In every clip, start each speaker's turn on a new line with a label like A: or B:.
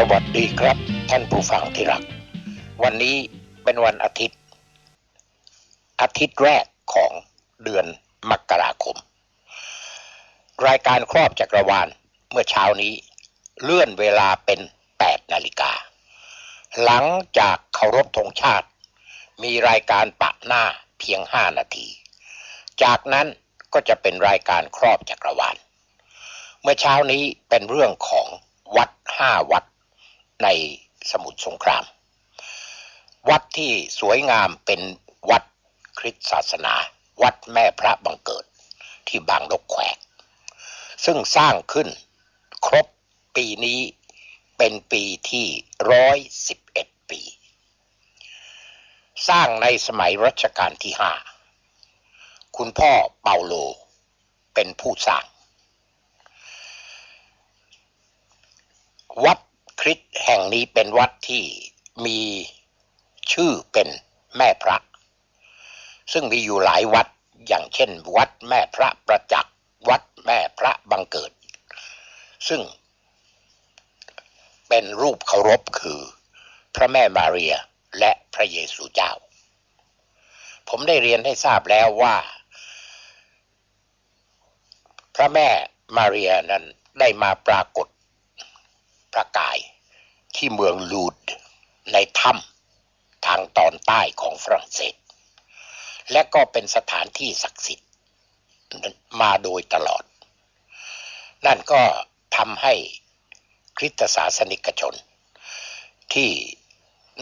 A: สวัสดีครับท่านผู้ฟังที่รัก วันนี้เป็นวันอาทิตย์ อาทิตย์แรกของเดือนมกราคม รายการครอบจักรวาลเมื่อเช้านี้เลื่อนเวลาเป็น 8 นาฬิกา หลังจากเคารพธงชาติ มีรายการปะหน้าเพียง 5 นาที จากนั้นก็จะเป็นรายการครอบจักรวาล เมื่อเช้านี้เป็นเรื่องของวัดห้าวัด ในสมุทรสงคราม วัดที่สวยงามเป็นวัดคริสตศาสนา วัดแม่พระบังเกิดที่บางนกแขวก ซึ่งสร้างขึ้นครบปีนี้เป็นปีที่ร้อยสิบเอ็ดปี สร้างในสมัยรัชกาลที่ห้าคุณพ่อเปาโลเป็นผู้สร้าง วัด คริสต์แห่งนี้เป็นวัดที่มีชื่อเป็นแม่พระ ซึ่งมีอยู่หลายวัดอย่างเช่น วัดแม่พระประจักษ์วัดแม่พระบังเกิด ซึ่งเป็นรูปเคารพคือพระแม่มาเรียและพระเยซูเจ้า ผมได้เรียนให้ทราบแล้วว่า พระแม่มาเรียนั้นได้มาปรากฏ พระกายที่เมืองลูดในถ้ำทางตอนใต้ของฝรั่งเศส และก็เป็นสถานที่ศักดิ์สิทธิ์มาโดยตลอด นั่นก็ทำให้คริสตศาสนิกชน ที่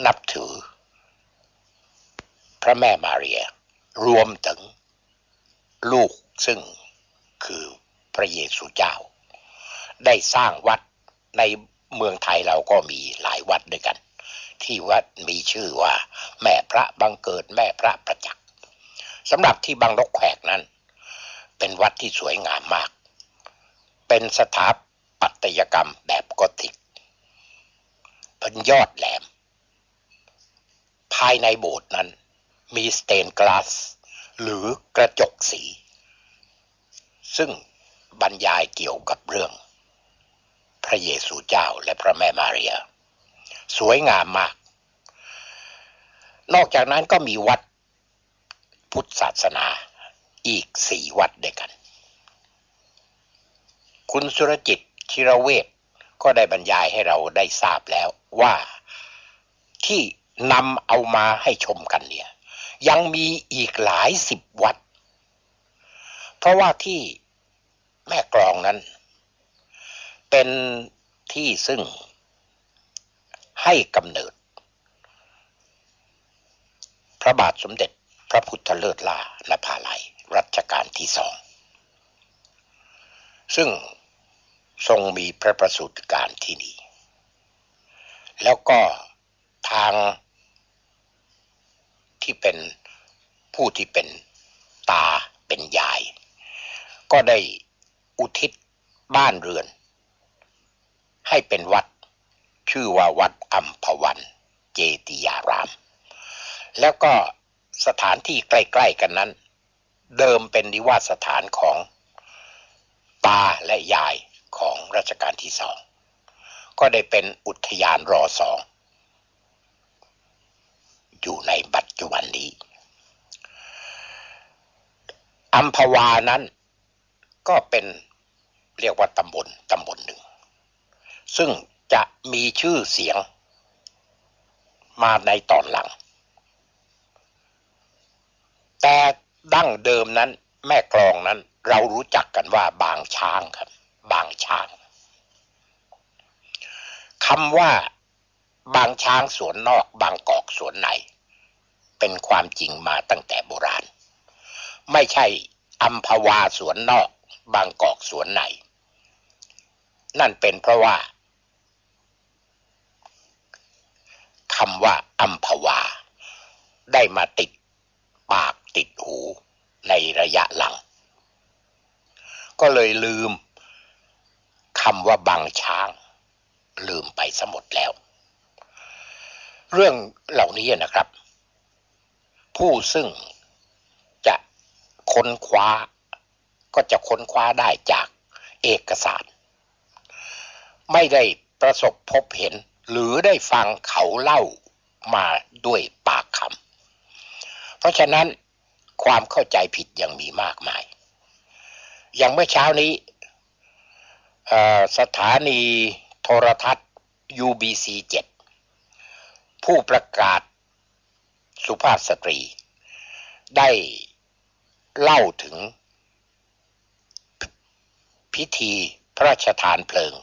A: นับถือ พระแม่มาเรีย รวมถึงลูกซึ่งคือพระเยซูเจ้า ได้สร้างวัดใน เมืองไทยเราก็มีหลายวัดด้วยกัน ที่วัดมีชื่อว่า แม่พระบังเกิดแม่พระประจักษ์สำหรับที่บางนกแขกนั้น เป็นวัดที่สวยงามมาก เป็นสถาปัตยกรรมแบบกอธิกเป็นยอดแหลม ภายในโบสถ์นั้น มีสเตนกลาส หรือกระจกสี ซึ่งบรรยายเกี่ยวกับเรื่อง ระเยซูเจ้าและพระแม่มาเรีย สวยงามมาก นอกจากนั้นก็มีวัดพุทธศาสนาอีกสี่วัดด้วยกัน คุณสุรจิตชิรเวทก็ได้บรรยายให้เราได้ทราบแล้วว่าที่นำเอามาให้ชมกันเนี่ย ยังมีอีกหลายสิบวัด เพราะว่าที่แม่กลองนั้น เป็นที่ซึ่งให้กำเนิด พระบาทสมเด็จพระพุทธเลิศล่านภาลัยรัชกาลที่สอง ซึ่งทรงมีพระประสูติการที่นี่ แล้วก็ทางที่เป็นผู้ที่เป็นตาเป็นยาย ก็ได้อุทิศบ้านเรือน ให้เป็นวัด ชื่อว่าวัดอัมพวัน เจติยาราม แล้วก็สถานที่ใกล้ๆกันนั้น เดิมเป็นนิวาสสถานของตาและยายของรัชกาลที่สอง ก็ได้เป็นอุทยานรอสองอยู่ในปัจจุบันนี้อัมพวานั้นก็เป็นเรียกว่าตำบลตำบลหนึ่ง ซึ่งจะมีชื่อเสียงมาในตอนหลัง แต่ดั้งเดิมนั้น แม่กลองนั้น เรารู้จักกันว่าบางช้างครับ บางช้างคำว่าบางช้างสวนนอก บางกอกสวนในเป็นความจริงมาตั้งแต่โบราณ ไม่ใช่อัมพวาสวนนอก บางกอกสวนในนั่นเป็นเพราะว่า คำว่าอัมพวา ได้มาติดปากติดหูในระยะหลัง ก็เลยลืมคำว่าบางช้าง ลืมไปสมดแล้ว เรื่องเหล่านี้นะครับ ผู้ซึ่งจะค้นคว้า ก็จะค้นคว้าได้จากเอกสาร ไม่ได้ประสบพบเห็น หรือได้ฟังเขาเล่ามาด้วยปากคำเพราะฉะนั้นความเข้าใจผิดยังมีมากมาย อย่างเมื่อเช้านี้สถานีโทรทัศน์ UBC 7 ผู้ประกาศสุภาพสตรี ได้เล่าถึงพิธีพระราชทานเพลิง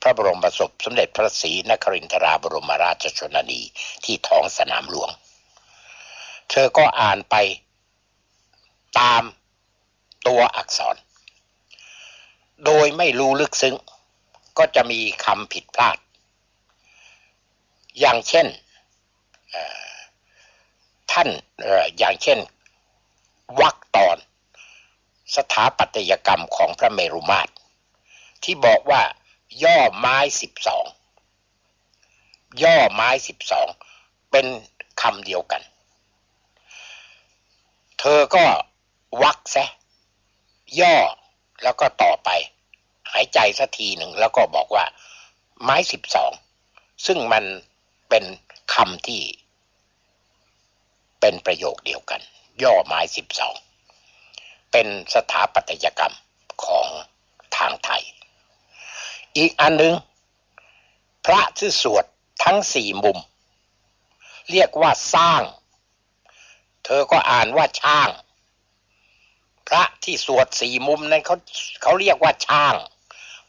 A: พระบรมศพสมเด็จพระศรีนครินทราบรมราชชนนีที่ท้องสนามหลวง เธอก็อ่านไปตามตัวอักษร โดยไม่รู้ลึกซึ้ง ก็จะมีคำผิดพลาด อย่างเช่นท่านอย่างเช่นวักตอน สถาปัตยกรรมของพระเมรุมาตร ที่บอกว่า ย่อไม้สิบสองย่อไม้สิบสองเป็นคำเดียวกัน เธอก็วักซะย่อแล้วก็ต่อไป หายใจสักทีหนึ่งแล้วก็บอกว่า ไม้สิบสองซึ่งมันเป็นคำที่ เป็นประโยคเดียวกัน ย่อไม้สิบสองเป็นสถาปัตยกรรมของทางไทย อีกอันหนึ่งพระที่สวดทั้งสี่มุม เรียกว่าสร้าง เธอก็อ่านว่าช่าง พระที่สวดสี่มุมนั้นเขาเขาเรียกว่าช่าง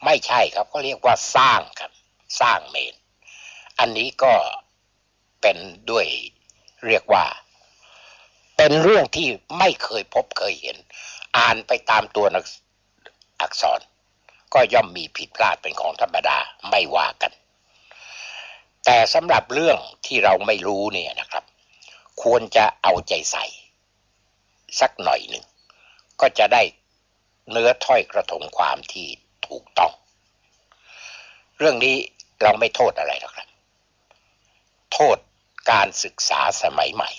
A: ไม่ใช่ครับเขาเรียกว่าสร้างครับ สร้างเมน อันนี้ก็เป็นด้วยเรียกว่า เป็นเรื่องที่ไม่เคยพบเคยเห็น อ่านไปตามตัวอักษร ก็ย่อมมีผิดพลาดเป็นของธรรมดาไม่ว่ากัน แต่สำหรับเรื่องที่เราไม่รู้เนี่ยนะครับ ควรจะเอาใจใส่ สักหน่อยหนึ่ง ก็จะได้เนื้อถ้อยกระทงความที่ถูกต้อง เรื่องนี้เราไม่โทษอะไรหรอกครับ โทษการศึกษาสมัยใหม่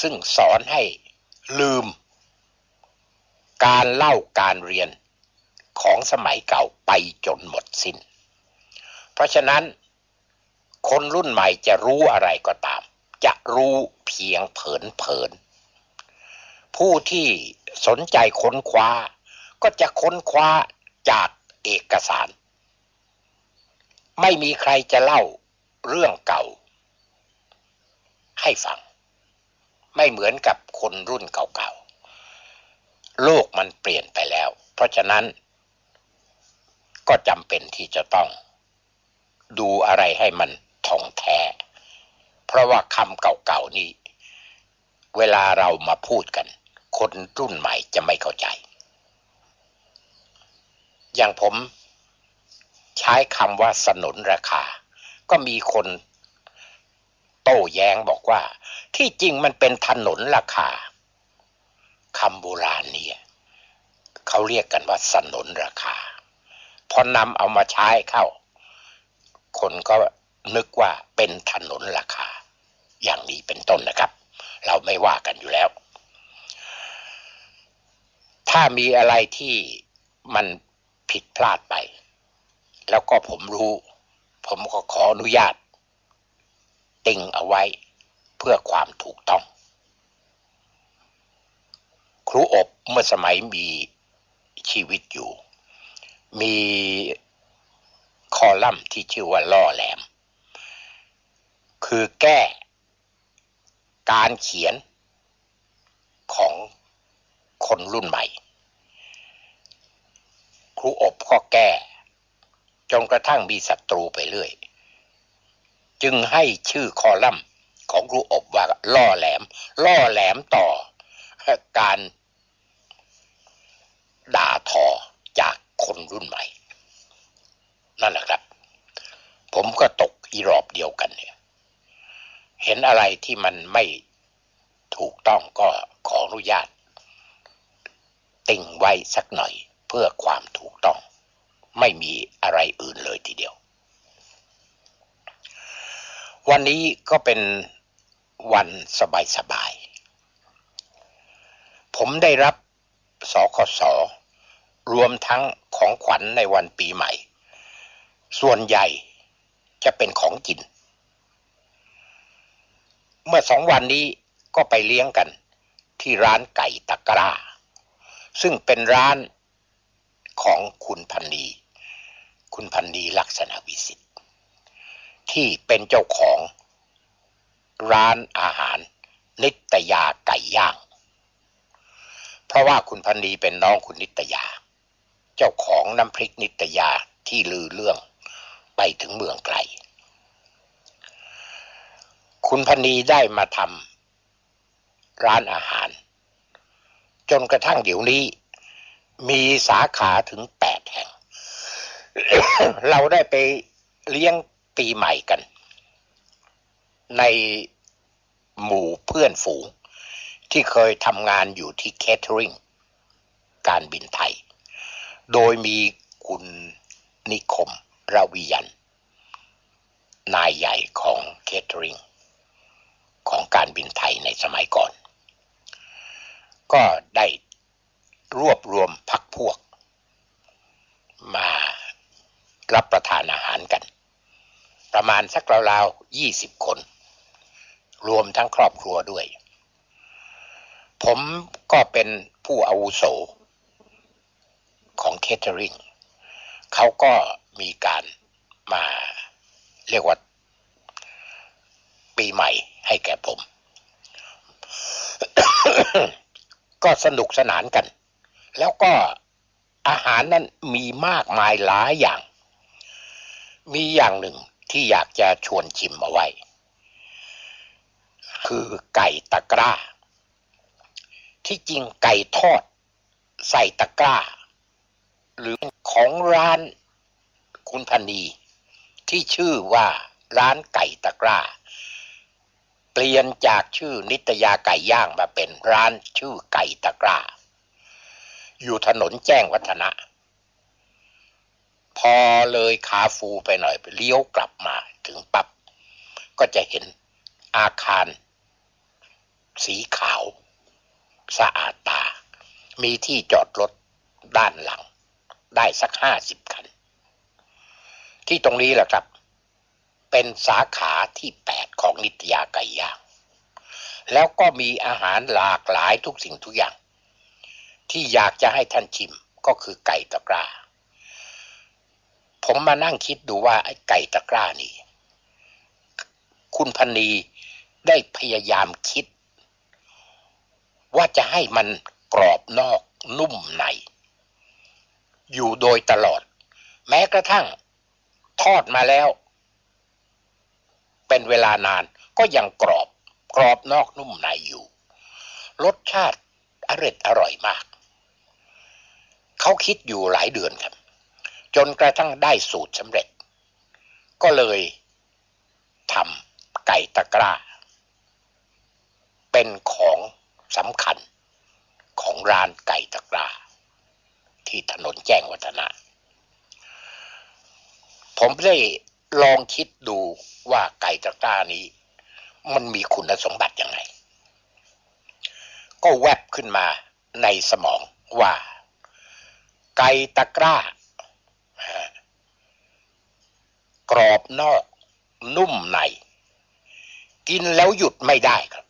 A: ซึ่งสอนให้ลืม การเล่าการเรียน ของสมัยเก่าไปจนหมดสิน้น เพราะฉะนั้น คนรุ่นใหม่จะรู้อะไรก็ตาม จะรู้เพียงเผินเผิน ผู้ที่สนใจค้นคว้า ก็จะค้นคว้าจากเอกสาร ไม่มีใครจะเล่าเรื่องเก่า ให้ฟัง ไม่เหมือนกับคนรุ่นเก่าๆ โลกมันเปลี่ยนไปแล้ว เพราะฉะนั้น ก็จำเป็นที่จะต้อง ดูอะไรให้มันท่องแท้ เพราะว่าคำเก่าๆนี้เวลาเรามาพูดกัน คนรุ่นใหม่จะไม่เข้าใจ อย่างผมใช้คำว่าสนนราคา ก็มีคนโต้แย้งบอกว่า ที่จริงมันเป็นถนนราคาคำโบราณเนี่ยเขาเรียกกันว่าสนนราคา พอนำเอามาใช้เข้า คนก็นึกว่าเป็นถนนราคา อย่างนี้เป็นต้นนะครับ เราไม่ว่ากันอยู่แล้ว ถ้ามีอะไรที่มันผิดพลาดไป แล้วก็ผมรู้ ผมก็ขออนุญาต ติงเอาไว้เพื่อความถูกต้อง ครูอบเมื่อสมัยมีชีวิตอยู่ มีคอลัมน์ที่ชื่อว่าล่อแหลม คือแก้การเขียนของคนรุ่นใหม่ ครูอบก็แก้จนกระทั่งมีศัตรูไปเรื่อย จึงให้ชื่อคอลัมน์ของครูอบว่าล่อแหลม ล่อแหลมต่อการด่าทอ คนรุ่นใหม่ นั่นแหละครับ ผมก็ตกอีรอบเดียวกันเนี่ย เห็นอะไรที่มันไม่ถูกต้องก็ขออนุญาต ติ่งไว้สักหน่อยเพื่อความถูกต้อง ไม่มีอะไรอื่นเลยทีเดียว วันนี้ก็เป็นวันสบายๆผมได้รับสคส รวมทั้งของขวัญในวันปีใหม่ ส่วนใหญ่จะเป็นของกิน เมื่อสองวันนี้ก็ไปเลี้ยงกันที่ร้านไก่ตะกร้า ซึ่งเป็นร้านของคุณพันนีคุณพันนีลักษณะวิสิทธิ์ที่เป็นเจ้าของร้านอาหาร นิตยาไก่ย่าง เพราะว่าคุณพันนีเป็นน้องคุณนิตยา เจ้าของน้ำพริกนิตยาที่ลือเรื่องไปถึงเมืองไกล คุณพนนีได้มาทำร้านอาหาร จนกระทั่งเดี๋ยวนี้ มีสาขาถึงแปดแห่ง เราได้ไปเลี้ยงปีใหม่กัน ในหมู่เพื่อนฝูงที่เคยทำงานอยู่ที่เคเทอริงการบินไทย โดยมีคุณนิคมราวิยัน นายใหญ่ของเคเทอริงของการบินไทยในสมัยก่อน ก็ได้รวบรวมพักพวก มารับประทานอาหารกัน ประมาณสักราวๆยี่สิบคน รวมทั้งครอบครัวด้วย ผมก็เป็นผู้อาวุโส เคเทอริงเขาก็มีการมาเรียกว่า ปีใหม่ให้แก่ผม ก็สนุกสนานกัน แล้วก็อาหารนั้นมีมากมายหลายอย่าง มีอย่างหนึ่งที่อยากจะชวนชิมเอาไว้ คือไก่ตะกร้า ที่จริงไก่ทอดใส่ตะกร้า หรือของร้านคุณพันนีที่ชื่อว่าร้านไก่ตะกร้า เปลี่ยนจากชื่อนิตยาไก่ย่างมาเป็นร้านชื่อไก่ตะกร้า อยู่ถนนแจ้งวัฒนะ พอเลยขาฟูไปหน่อยเลี้ยวกลับมาถึงปับ๊บก็จะเห็นอาคาร สีขาว สะอาดตา มีที่จอดรถด้านหลัง ได้สักห้าสิบคัน ที่ตรงนี้แหละครับ เป็นสาขาที่แปดของนิตยาไก่ย่างแล้วก็มีอาหารหลากหลายทุกสิ่งทุกอย่าง ที่อยากจะให้ท่านชิมก็คือไก่ตะกร้า ผมมานั่งคิดดูว่าไอ้ไก่ตะกร้านี่ คุณพันนีได้พยายามคิด ว่าจะให้มันกรอบนอกนุ่มใน อยู่โดยตลอด แม้กระทั่งทอดมาแล้ว เป็นเวลานานก็ยังกรอบกรอบนอกนุ่มในอยู่ รสชาติอร่อยอร่อยมาก เขาคิดอยู่หลายเดือนครับ จนกระทั่งได้สูตรสำเร็จ ก็เลยทำไก่ตะกร้า เป็นของสำคัญของร้านไก่ตะกร้า ที่ถนนแจ้งวัฒนะ ผมได้ลองคิดดูว่าไก่ตะกร้านี้ มันมีคุณสมบัติยังไง ก็แวบขึ้นมาในสมองว่า ไก่ตะกร้ากรอบนอกนุ่มใน กินแล้วหยุดไม่ได้ครับ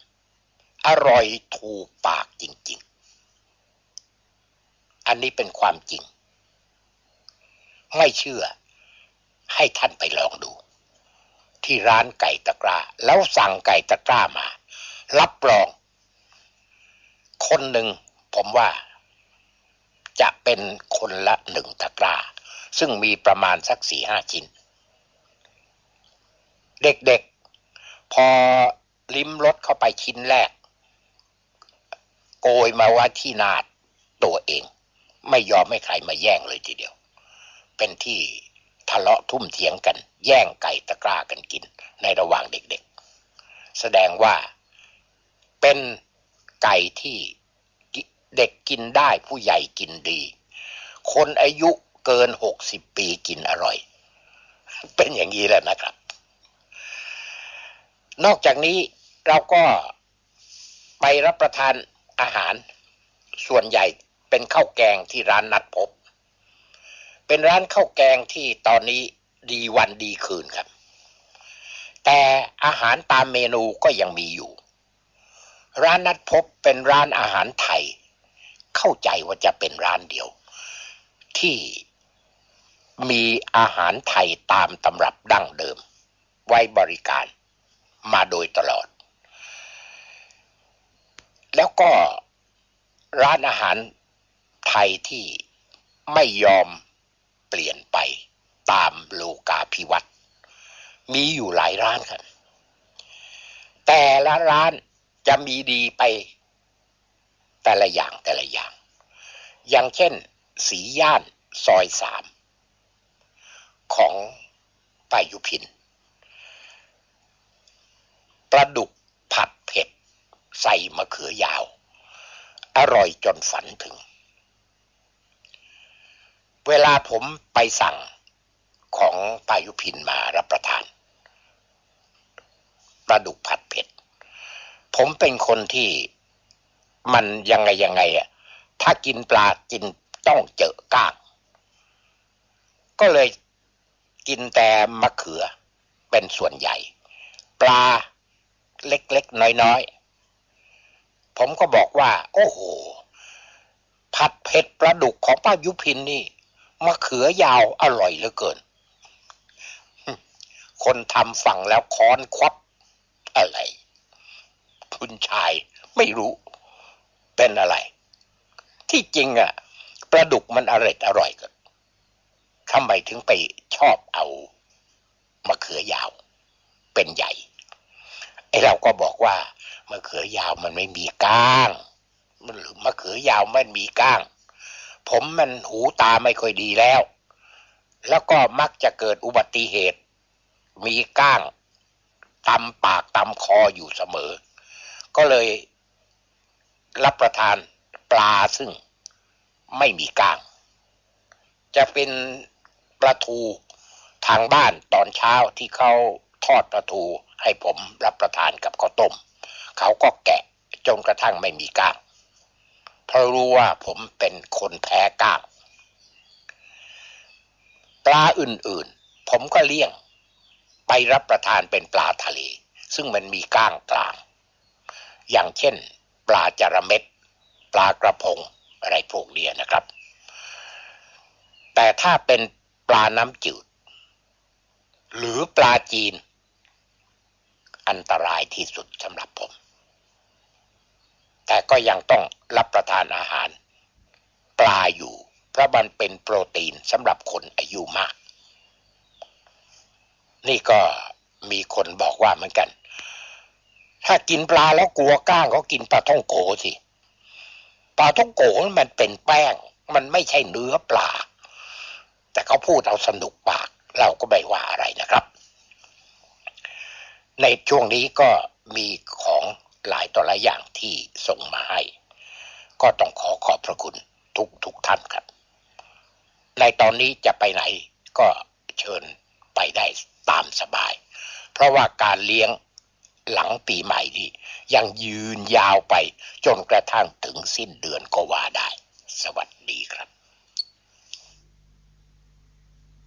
A: อร่อยถูกปากจริงๆ อันนี้เป็นความจริง ไม่เชื่อ ให้ท่านไปลองดู ที่ร้านไก่ตะกร้า แล้วสั่งไก่ตะกร้ามา รับรอง คนหนึ่งผมว่า จะเป็นคนละหนึ่งตะกร้า ซึ่งมีประมาณสักสี่ห้าชิ้น เด็กๆ พอลิ้มรสเข้าไปชิ้นแรก โกยมาไว้ที่นาดตัวเอง ไม่ยอมให้ใครมาแย่งเลยทีเดียว เป็นที่ทะเลาะทุ่มเถียงกัน แย่งไก่ตะกร้ากันกิน ในระหว่างเด็กๆ แสดงว่าเป็นไก่ที่เด็กกินได้ผู้ใหญ่กินดี คนอายุเกินหกสิบปีกินอร่อย เป็นอย่างนี้แหละนะครับ นอกจากนี้เราก็ไปรับประทานอาหารส่วนใหญ่ เป็นข้าวแกงที่ร้านนัดพบ เป็นร้านข้าวแกงที่ตอนนี้ดีวันดีคืนครับ แต่อาหารตามเมนูก็ยังมีอยู่ ร้านนัดพบเป็นร้านอาหารไทย เข้าใจว่าจะเป็นร้านเดียว ที่มีอาหารไทยตามตำรับดั้งเดิม ไว้บริการมาโดยตลอด แล้วก็ร้านอาหาร ไทยที่ไม่ยอมเปลี่ยนไปตามโลกาภิวัตน์มีอยู่หลายร้านครับ แต่ละร้านจะมีดีไป แต่ละอย่างแต่ละอย่าง อย่างเช่น สีย่านซอยสามของป้ายุพินปลาดุกผัดเผ็ด ใส่มะเขือยาว อร่อยจนฝันถึง เวลาผมไปสั่งของป้ายุพินมารับประทานปลาดุกผัดเผ็ด ผมเป็นคนที่มันยังไงยังไงอะถ้ากินปลากินต้องเจอก้าง ก็เลยกินแต่มะเขือเป็นส่วนใหญ่ ปลาเล็กๆ น้อยๆ ผมก็บอกว่า โอ้โห ผัดเผ็ดปลาดุกของป้ายุพินนี่ มะเขือยาวอร่อยเหลือเกิน คนทำฟังแล้วค้อนควับอะไร คุณชายไม่รู้ เป็นอะไร ที่จริงอะปลาดุกมันอร่อยอร่อยกันทำไมถึงไปชอบเอามะเขือยาว เป็นใหญ่ไอเราก็บอกว่ามะเขือยาวมันไม่มีก้าง มันหรือมะเขือยาวมันมีก้าง ผมมันหูตาไม่ค่อยดีแล้ว แล้วก็มักจะเกิดอุบัติเหตุ มีก้างตำปากตำคออยู่เสมอ ก็เลยรับประทานปลาซึ่งไม่มีก้าง จะเป็นปลาทูทางบ้านตอนเช้าที่เขาทอดปลาทูให้ผมรับประทานกับข้าวต้ม เขาก็แกะจนกระทั่งไม่มีก้าง เพราะรู้ว่าผมเป็นคนแพ้ก้างปลาอื่นๆ ผมก็เลี่ยง ไปรับประทานเป็นปลาทะเล ซึ่งมันมีก้างกลาง อย่างเช่น ปลาจระเม็ดปลากระพงอะไรพวกนี้นะครับ แต่ถ้าเป็นปลาน้ำจืด หรือปลาจีน อันตรายที่สุดสำหรับผม แต่ก็ยังต้องรับประทานอาหาร ปลาอยู่ เพราะมันเป็นโปรตีนสำหรับคนอายุมาก นี่ก็มีคนบอกว่าเหมือนกัน ถ้ากินปลาแล้วกลัวก้างก็กินปลาท่องโกสิปลาท่องโกมันเป็นแป้ง มันไม่ใช่เนื้อปลา แต่เขาพูดเอาสนุกปาก เราก็ไม่ว่าอะไรนะครับ ในช่วงนี้ก็มีของ หลายต่อหลายอย่างที่ส่งมาให้ ก็ต้องขอขอบพระคุณทุกทุกท่านครับ ในตอนนี้จะไปไหนก็เชิญไปได้ตามสบาย เพราะว่าการเลี้ยงหลังปีใหม่นี้ยังยืนยาวไปจนกระทั่งถึงสิ้นเดือนก็ว่าได้ สวัสดีครับ